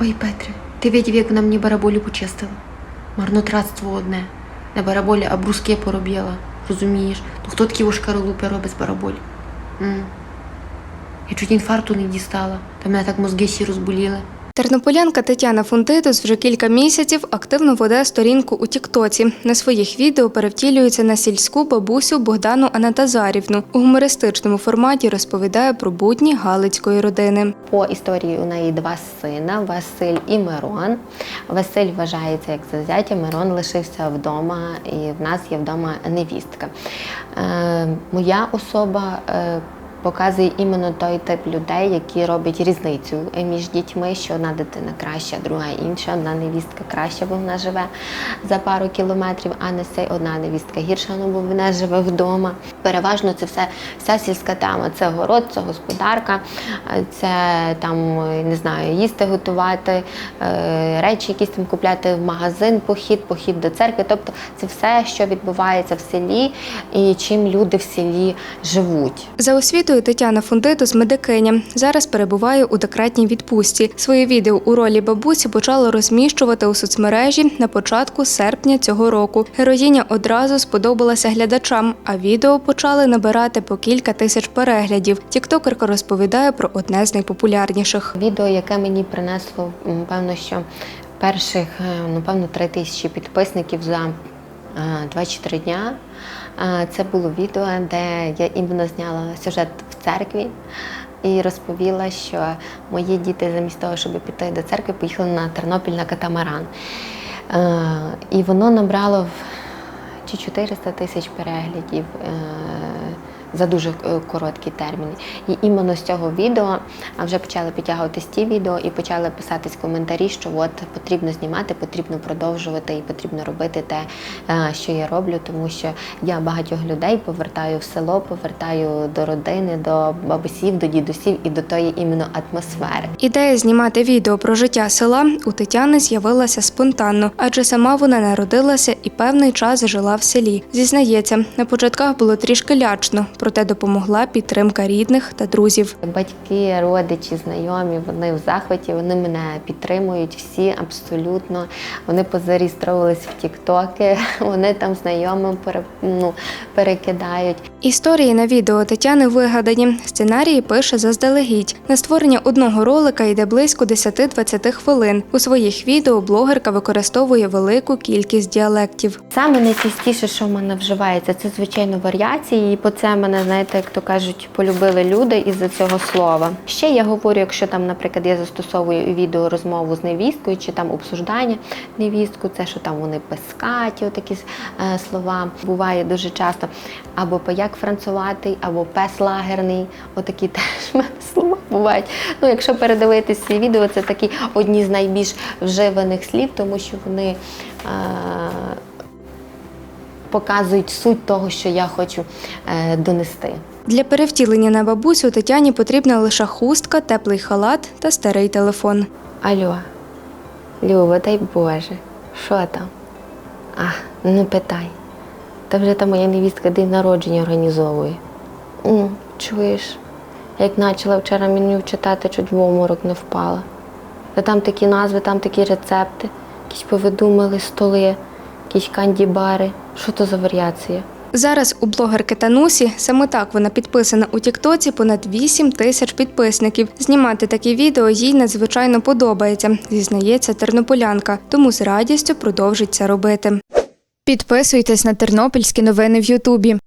Ой, Петре, ти видів, як вона мені бараболі почистила? Марнотратство одне. На бараболі обруски поробила. Розумієш? Ну хто такі ошкаролупи робить з бараболі? М. Я чуть інфаркту не дістала, та мене так мозги всі розболіли. Тернополянка Тетяна Фунтитус вже кілька місяців активно веде сторінку у Тіктоці. На своїх відео перевтілюється на сільську бабусю Богдану Анатазарівну. У гумористичному форматі розповідає про будні Галицької родини. По історії у неї два сина Василь і Мирон. Василь вважається як за зятя, Мирон лишився вдома, і в нас є вдома невістка. Е, моя особа. Показує іменно той тип людей, які роблять різницю між дітьми, що одна дитина краща, друга інша, одна невістка краща, бо вона живе за пару кілометрів, а не цей одна невістка гірша, ну бо вона живе вдома. Переважно це все вся сільська тема. Це город, це господарка, е, це там е, не знаю, їсти готувати, е, речі якісь там купляти в магазин, похід, похід до церкви. Тобто це все, що відбувається в селі і чим люди в селі живуть. За освітою Тетяна Фунтитус медикиня. Зараз перебуває у декретній відпустці. Своє відео у ролі бабусі почала розміщувати у соцмережі на початку серпня цього року. Героїня одразу сподобалася глядачам, а відео почали набирати по кілька тисяч переглядів. Тіктокерка розповідає про одне з найпопулярніших. Відео, яке мені принесло, певно, що перших, е, напевно, три тисячі підписників за е, 2-3 дня. Е, Це було відео, де я іменно зняла сюжет в церкві і розповіла, що мої діти замість того, щоб піти до церкви, поїхали на Тернопіль на катамаран. Е, І воно набрало чи 400 тисяч переглядів е, за дуже е, короткі терміни. І іменно з цього відео вже почали підтягуватись ті відео і почали писатись коментарі, що от потрібно знімати, потрібно продовжувати і потрібно робити те, е, що я роблю, тому що я багатьох людей повертаю в село, повертаю до родини, до бабусів, до дідусів і до тої іменно атмосфери. Ідея знімати відео про життя села у Тетяни з'явилася спонтанно, адже сама вона народилася і певний час жила в селі. Зізнається, на початках було трішки лячно, проте допомогла підтримка рідних та друзів. Батьки, родичі, знайомі, вони в захваті, вони мене підтримують всі абсолютно. Вони позареєстровувались в Тіктоки, вони там знайомим ну, перекидають. Історії на відео Тетяни вигадані. Сценарії пише заздалегідь. На створення одного ролика йде близько 10-20 хвилин. У своїх відео блогерка використовує велику кількість діалектів. Саме найчастіше, що в мене вживається, це звичайно варіації. І по це мене, знаєте, як то кажуть, полюбили люди із-за цього слова. Ще я говорю, якщо там, наприклад, я застосовую у відео розмову з невісткою чи там обсуждання невістку, це що там вони пескаті, отакі е, слова буває дуже часто. Або паяк француватий, або пес лагерний. Отакі теж мене слова бувають. Ну, якщо передивитись ці відео, це такі одні з найбільш вживаних слів, тому що вони. Е, показують суть того, що я хочу е, донести. Для перевтілення на бабусю Тетяні потрібна лише хустка, теплий халат та старий телефон. Алло, Люба, дай Боже, що там? А, не питай. Та вже та моя невістка день народження організовує. Ну, чуєш, як почала вчора меню читати, чуть в обморок не впала. Та там такі назви, там такі рецепти, якісь повидумали столи, якісь кандібари. Що то за варіація? Зараз у блогерки Танусі саме так вона підписана у Тіктоці понад 8 тисяч підписників. Знімати такі відео їй надзвичайно подобається, зізнається тернополянка, тому з радістю продовжить це робити. Підписуйтесь на тернопільські новини в Ютубі.